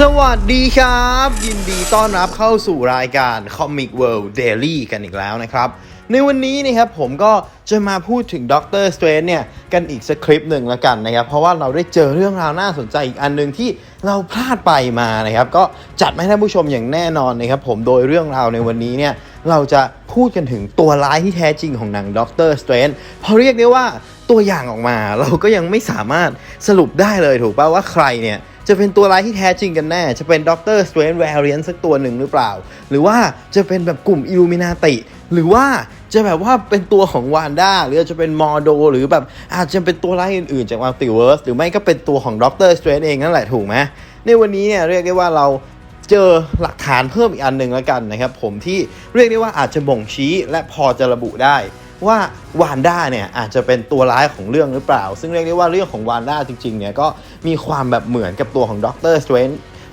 สวัสดีครับ ยินดีต้อนรับเข้าสู่รายการ Comic World Daily กันอีกแล้วนะครับ ในวันนี้นะครับผมก็จะมาพูดถึงด็อกเตอร์สเตรนเนี่ยกันอีกสักคลิปหนึ่งล้วกันนะครับ เพราะว่าเราได้เจอเรื่องราวน่าสนใจอีกอันหนึ่งที่เราพลาดไปมานะครับ ก็จัดมาให้ท่านผู้ชมอย่างแน่นอนนะครับผมโดยเรื่องราวในวันนี้เนี่ยเราจะพูดกันถึงตัวร้ายที่แท้จริงของหนังด็อกเตอร์สเตรนเพราะเรียกได้ว่าตัวอย่างออกมา เราก็ยังไม่สามารถสรุปได้เลยถูกป่าว่าใครเนี่ย จะเป็นตัวร้ายที่แท้จริงกันแน่ จะเป็นด็อกเตอร์สเตรนแวริเอนสักตัวหนึ่งหรือเปล่า หรือว่าจะเป็นแบบกลุ่มอิลูมินาติ หรือว่าจะแบบว่าเป็นตัวของวานด้าหรือจะเป็นมอร์โด หรือแบบอาจจะเป็นตัวร้ายอื่นๆ จากมัลติเวิร์สหรือไม่ก็เป็นตัวของด็อกเตอร์สเตรนเองนั่นแหละถูกไหมในวันนี้เนี่ยเรียกได้ว่าเราเจอหลักฐานเพิ่มอีกอันหนึ่งแล้วกันนะครับผมที่เรียกได้ว่าอาจจะบ่งชี้และพอจะระบุได้ ว่าวานด้าเนี่ยอาจจะเป็นตัวร้ายของเรื่องหรือเปล่า ซึ่งเรียกได้ว่าเรื่องของวานด้าจริงๆเนี่ยก็มีความแบบเหมือนกับตัวของด็อกเตอร์สเตรน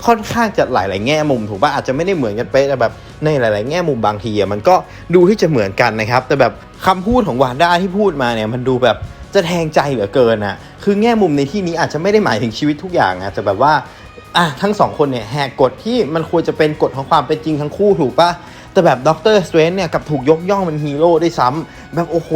ค่อนข้างจะหลายๆแง่มุมถูกป่ะอาจจะไม่ได้เหมือนกันเป๊ะแต่แบบในหลาย ๆ แง่มุมบางทีมันก็ดูที่จะเหมือนกันนะครับ แต่แบบคำพูดของวานด้าที่พูดมาเนี่ยมันดูแบบจะแทงใจเหลือเกินอะคือแง่มุมในที่นี้อาจจะไม่ได้หมายถึงชีวิตทุกอย่างอาจจะแบบว่าอะทั้งสองคนเนี่ยแหกกฎที่มันควรจะเป็นกฎของความเป็นจริงทั้งคู่ถูกป่ะแต่แบบด็อกเตอร์สเตรนเนี่ยกับถูกยกย่องเป็นฮีโร่ด้วยซ้ำ แบบโอ้โห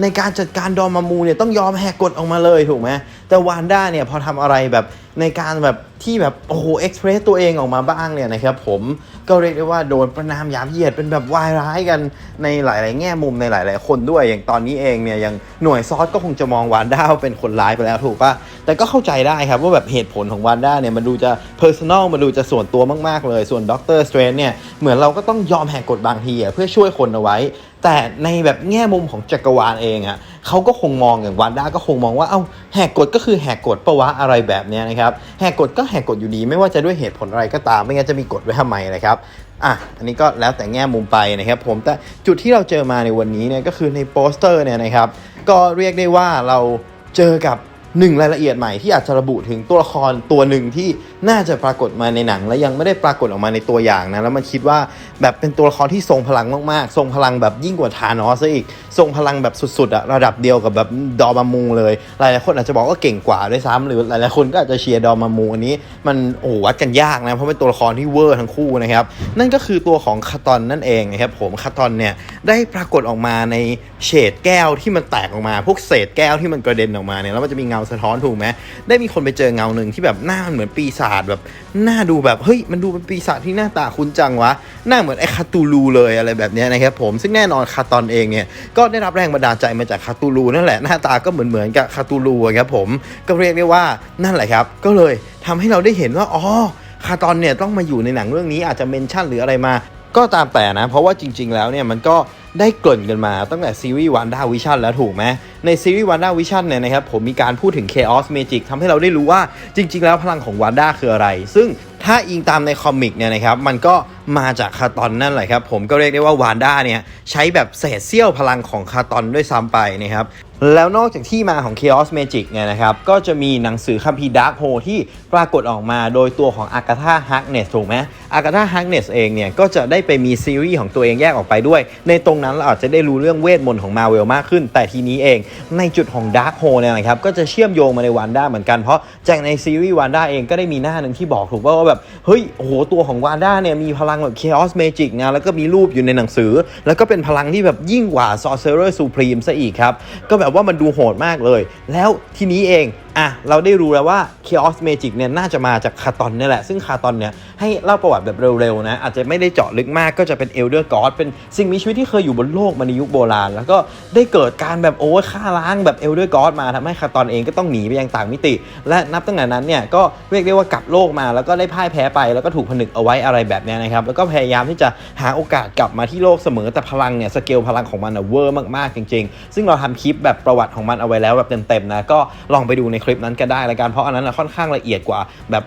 ในการจัดการดอมามูเนี่ยต้องยอมแหกกฎออกมาเลยถูกไหมแต่วานด้าเนี่ยพอทำอะไรแบบในการแบบที่แบบโอ้โหเอ็กเพรสตัวเองออกมาบ้างเนี่ยนะครับผมก็เรียกได้ว่าโดนประนามหยามเหยียดเป็นแบบวายร้ายกันในหลาย ๆ แง่มุมในหลาย ๆ คนด้วยอย่างตอนนี้เองเนี่ยยังหน่วยซอสก็คงจะมองวานด้าเป็นคนร้ายไปแล้วถูกปะแต่ก็เข้าใจได้ครับว่าแบบเหตุผลของวานด้าเนี่ยมันดูจะเพอร์ซันอลมันดูจะส่วนตัวมาก ๆ เลยส่วนด็อกเตอร์สเตรนเนี่ยเหมือนเราก็ต้องยอมแหกกฎบางทีเพื่อช่วยคนเอาไว้ แต่ในแบบแง่มุมของจักรวาลเองอะ่ะเขาก็คงมองอย่างวานด้าก็คงมองว่าเอ้าแหกกฎก็คือแหกกฎปะวะอะไรแบบนี้นะครับแหกกฎก็แหกกฎอยู่ดี ไม่ว่าจะด้วยเหตุผลอะไรก็ตาม ไม่งั้นจะมีกฎไว้ทำไมนะครับอะอันนี้ก็แล้วแต่แง่มุมไปนะครับผมแต่จุดที่เราเจอมาในวันนี้เนี่ยก็คือในโปสเตอร์เนี่ยนะครับก็เรียกได้ว่าเราเจอกับ หนึ่งรายละเอียดใหม่ที่อาจจะระบุถึงตัวละครตัวหนึ่งที่น่าจะปรากฏมาในหนัง และยังไม่ได้ปรากฏออกมาในตัวอย่างนะแล้วมันคิดว่าแบบเป็นตัวละครที่ทรงพลังมากๆ ทรงพลังแบบยิ่งกว่าธานอสซะอีก ทรงพลังแบบสุดๆอะระดับเดียวกับแบบดอมามูเลย หลายๆคนอาจจะบอกว่าเก่งกว่าด้วยซ้ำหรือหลายๆคนก็อาจจะเชียร์ดอมามูอันนี้ มันโอ้วัดกันยากนะเพราะเป็นตัวละครที่เวอร์ทั้งคู่นะครับนั่นก็คือตัวของคาตอนนั่นเองนะครับผมคาตอนเนี่ยได้ปรากฏออกมาในเฉดแก้วที่มันแตกออกมา พวกเศษแก้วที่มันกระเด็นออกมาเนี่ยแล้วมันจะมีเงาสะท้อนถูกไหมได้มีคนไปเจอเงาหนึ่งที่แบบหน้ามันเหมือนปีศาจแบบหน้าดูแบบเฮ้ยมันดูเป็นปีศาจที่หน้าตาคุ้นจังวะหน้าเหมือนไอ้คาตูลูเลยอะไรแบบนี้นะครับผมซึ่งแน่นอนคาตอนเองเนี่ยก็ได้รับแรงบันดาลใจมาจากคาตูลูนั่นแหละหน้าตาก็เหมือนเหมือนกับคาตูลูครับผมก็เรียกได้ว่านั่นแหละครับ ก็เลยทำให้เราได้เห็นว่าอ๋อคาตอนเนี่ยต้องมาอยู่ในหนังเรื่องนี้อาจจะเมนชั่นหรืออะไรมาก็ตามแต่นะ เพราะว่าจริง ๆ แล้วเนี่ยมันก็ได้เกริ่นกันมาตั้งแต่ซีรีส์วันด้าวิชั่นแล้วถูกไหม ในซีรีส์วันด้าวิชั่นเนี่ยนะครับผมมีการพูดถึง Chaos Magic ทำให้เราได้รู้ว่าจริง ๆ แล้วพลังของวันด้าคืออะไร ซึ่งถ้าอิงตามในคอมิกเนี่ยนะครับมันก็มาจากคาตอนนั่นแหละครับผมก็เรียกได้ว่าวานด้าเนี่ยใช้แบบเศษเสี้ยวพลังของคาตอนด้วยซ้ำไปนะครับแล้วนอกจากที่มาของ Chaos Magic เนี่ยนะครับก็จะมีหนังสือคัมภีร์ Dark Hole ที่ปรากฏออกมาโดยตัวของ Agatha Harkness ถูกไหม Agatha Harkness เองเนี่ยก็จะได้ไปมีซีรีส์ของตัวเองแยกออกไปด้วย ในตรงนั้นเราอาจจะได้รู้เรื่องเวทมนต์ของ Marvel มากขึ้น แต่ทีนี้เองในจุดของ Dark Hole เนี่ยนะครับก็จะเชื่อมโยงมาในวันด้าเหมือนกันเพราะจากในซีรีส์วันด้าเองก็ได้มีหน้าหนึ่งที่บอกถูกว่าแบบเฮ้ยโอ้โหตัวของวันด้าเนี่ยมีพลังแบบ Chaos Magic นะแล้วก็มีรูปอยู่ในหนังสือ แล้วก็เป็นพลังที่แบบยิ่งกว่า Sorcerer Supreme ซะอีกครับก็แบบว่ามันดูโหดมากเลย แล้วทีนี้เองอะเราได้รู้แล้วว่า Chaos Magic เนี่ยน่าจะมาจากคาตอนนี่แหละ ซึ่งคาตอนเนี่ยให้เล่าประวัติแบบเร็วๆนะ อาจจะไม่ได้เจาะลึกมากก็จะเป็น Elder God เป็นสิ่งมีชีวิตที่เคยอยู่บนโลกมาในยุคโบราณ แล้วก็ได้เกิดการแบบโอ้ยฆ่าล้างแบบ Elder God มาทำให้คาตอนเองก็ต้องหนีไปยังต่างมิติ และนับตั้งแต่นั้นเนี่ยก็เรียกได้ว่ากลับโลกมาแล้วก็ได้พ่ายแพ้ไปแล้วก็ถูกผนึกเอาไว้อะไรแบบนี้นะครับแล้วก็พยายามที่จะหาโอกาสกลับมาที่โลกเสมอแต่พลังเนี่ยสเกลพลังของมันอะเวอร์มากๆจริง ๆ ซึ่งเราทำคลิปแบบประวัติของมันเอาไว้แล้วแบบเต็มๆนะก็ลองไปดูในคลิปนั้นก็ได้ละกันเพราะอันนั้นค่อนข้างละเอียดกว่าแบบ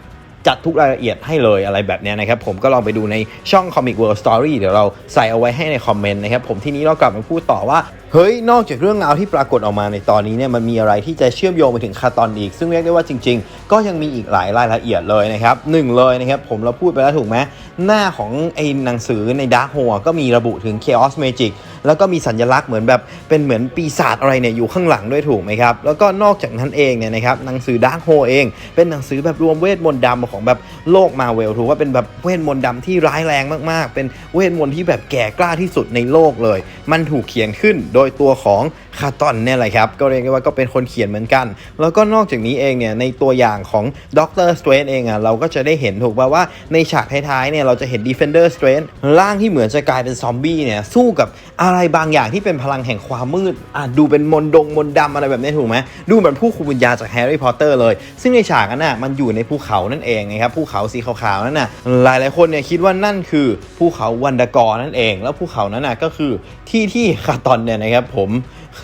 จัดทุกรายละเอียดให้เลยอะไรแบบนี้นะครับ ผมก็ลองไปดูในช่อง Comic World Story เดี๋ยวเราใส่เอาไว้ให้ในคอมเมนต์นะครับผมที่นี้เรากลับมาพูดต่อว่า เฮ้ย นอกจากเรื่องราวที่ปรากฏออกมาในตอนนี้เนี่ยมันมีอะไรที่จะเชื่อมโยงไปถึงคาตอนอีก ซึ่งเรียกได้ว่าจริง ๆ ก็ยังมีอีกหลายรายละเอียดเลยนะครับหนึ่งเลยนะครับผมเราพูดไปแล้วถูกไหมหน้าของไอ้หนังสือใน Dark h o ก็มีระบุถึง Chaos Magic แล้วก็มีสัญลักษณ์เหมือนแบบเป็นเหมือนปีศาจอะไรเนี่ยอยู่ข้างหลังด้วยถูกไหมครับ แล้วก็นอกจากนั้นเองเนี่ยนะครับหนังสือ Dark h o เอง เป็นหนังสือแบบรวมเวทมนต์ดำของแบบโลกมาเวลถือว่าเป็นแบบเวทมนต์ดำที่ร้ายแรงมากๆ เป็นเวทมนต์ที่แบบแก่กล้าที่สุดในโลกเลย มันถูกเขียนขึ้นโดยตัวของคาตอนเนี่ยแหละครับ ก็เรียกได้ว่าก็เป็นคนเขียนเหมือนกัน แล้วก็นอกจากนี้เองเนี่ยในตัวอย่างของด็อกเตอร์สเตรนเองอะเราก็จะได้เห็นถูกป่าว่าในฉากท้ายๆเนี่ยเราจะเห็น Defender Strange ร่างที่เหมือนจะกลายเป็นซอมบี้เนี่ยสู้กับอะไรบางอย่างที่เป็นพลังแห่งความมืดอะดูเป็นมนดงมนดำอะไรแบบนี้ถูกไหมดูเหมือนผู้คุมวิญญาจากแฮร์รี่พอตเตอร์เลย ซึ่งในฉากนั้นน่ะมันอยู่ในภูเขานั่นเองนะครับภูเขาสีขาวๆนั่นน่ะหลายๆคนเนี่ยคิดว่านั่นคือภูเขาวันดากอนั่นเอง แล้วภูเขานั้นน่ะก็คือที่ที่คาตอนเนี่ยนะครับผม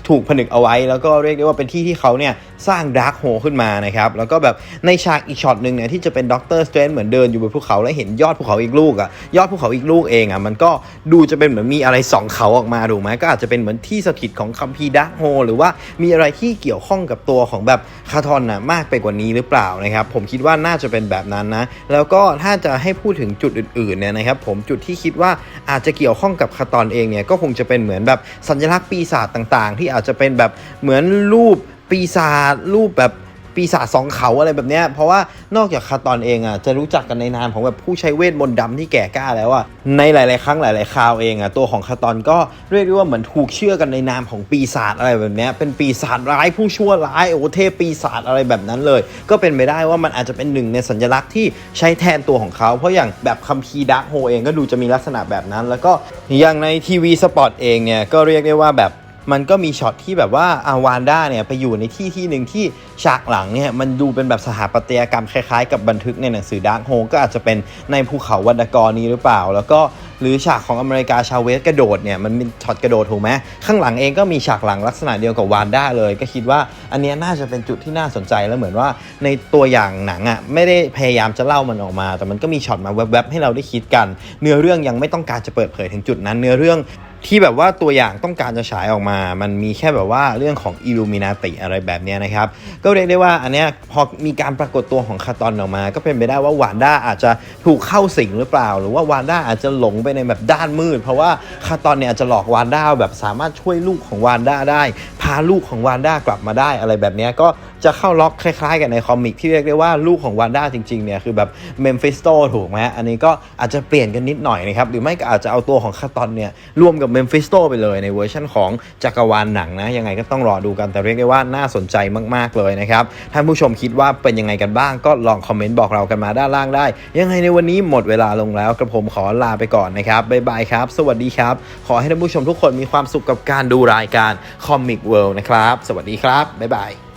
ถูกผนึกเอาไว้ แล้วก็เรียกได้ว่าเป็นที่ที่เขาเนี่ยสร้างดาร์คโฮขึ้นมานะครับแล้วก็แบบในฉากอีกช็อตหนึ่งเนี่ยที่จะเป็นด็อกเตอร์สเตรนเหมือนเดินอยู่บนภูเขาแล้วเห็นยอดภูเขาอีกลูกอะยอดภูเขาอีกลูกเองอะมันก็ดูจะเป็นเหมือนมีอะไรสองเขาออกมาถูกไหมก็อาจจะเป็นเหมือนที่สถิตของคัมภีร์ดาร์คโฮหรือว่ามีอะไรที่เกี่ยวข้องกับตัวของแบบคาทอนนะมากไปกว่านี้หรือเปล่านะครับผมคิดว่าน่าจะเป็นแบบนั้นนะแล้วก็ถ้าจะให้พูดถึงจุดอื่นๆเนี่ยนะครับผมจุดที่คิดว่าอาจจะเกี่ยวข้องกับคาตอนเองเนี่ยก็คงจะเป็นเหมือนแบบสัญลักษณ์ปีศาจต่างๆที่อาจจะเป็นแบบเหมือนรูปปีศาจรูปแบบปีศาจสองเขาอะไรแบบเนี้ยเพราะว่านอกจากคาตอนเองอะจะรู้จักกันในนามของแบบผู้ใช้เวทมนต์ดำที่แก่กล้าแล้วอะในหลาย ๆ ครั้งหลาย ๆ คราวเองอะตัวของคาตอนก็เรียกได้ว่าเหมือนถูกเชื่อกันในนามของปีศาจอะไรแบบเนี้ยเป็นปีศาจร้ายผู้ชั่วร้ายโอ้เทพปีศาจอะไรแบบนั้นเลย ก็เป็นไปได้ว่ามันอาจจะเป็นหนึ่งในสัญลักษณ์ที่ใช้แทนตัวของเขาเพราะอย่างแบบคัมภีดาร์คโฮเองก็ดูจะมีลักษณะแบบนั้น แล้วก็อย่างในทีวีสปอตเองเนี่ยก็เรียกได้ว่าแบบ มันก็มีช็อตที่แบบว่าอาวานด้าเนี่ยไปอยู่ในที่ที่หนึ่งที่ฉากหลังเนี่ยมันดูเป็นแบบสถาปัตยกรรมคล้ายๆ กับบันทึกในหนังสือดาร์กโฮก็อาจจะเป็นในภูเขาวันดากรนี้หรือเปล่า แล้วก็หรือฉากของอเมริกาชาเวสกระโดดเนี่ยมันมีช็อตกระโดดถูกไหมข้างหลังเองก็มีฉากหลังลักษณะเดียวกับวานด้าเลย ก็คิดว่าอันเนี้ยน่าจะเป็นจุดที่น่าสนใจแล้วเหมือนว่าในตัวอย่างหนังอะไม่ได้พยายามจะเล่ามันออกมา แต่มันก็มีช็อตมาแวบๆให้เราได้คิดกัน เนื้อเรื่องยังไม่ต้องการจะเปิดเผยถึงจุดนั้น เนื้อเรื่อง ที่แบบว่าตัวอย่างต้องการจะฉายออกมา มันมีแค่แบบว่าเรื่องของอิลูมินาติอะไรแบบเนี้ยนะครับ ก็เรียกได้ว่าอันเนี้ยพอมีการปรากฏตัวของคาตอนออกมา ก็เป็นไปได้ว่าวานด้าอาจจะถูกเข้าสิงหรือเปล่า หรือว่าวานด้าอาจจะหลงไปในแบบด้านมืด เพราะว่าคาตอนเนี่ยอาจจะหลอกวานด้าแบบสามารถช่วยลูกของวานด้าได้ พาลูกของวานด้ากลับมาได้อะไรแบบเนี้ยก็จะเข้าล็อกคล้ายๆ กับในคอมิกที่เรียกได้ว่าลูกของวานด้าจริงๆเนี่ยคือแบบเมมฟิสโตถูกไหมอันนี้ก็อาจจะเปลี่ยนกันนิดหน่อยนะครับหรือไม่ก็อาจจะเอาตัวของคาตอนเนี่ยรวมกับเมมฟิสโตไปเลยในเวอร์ชันของจักรวาลหนังนะยังไงก็ต้องรอดูกันแต่เรียกได้ว่าน่าสนใจมากๆเลยนะครับท่านผู้ชมคิดว่าเป็นยังไงกันบ้างก็ลองคอมเมนต์บอกเรากันมาด้านล่างได้ ยังไงในวันนี้หมดเวลาลงแล้วกระผมขอลาไปก่อนนะครับบ๊ายบายครับ สวัสดีครับ ขอให้ท่านผู้ชมทุกคนมีความสุขกับการดูรายการ Comic World นะครับ สวัสดีครับบ๊ายบาย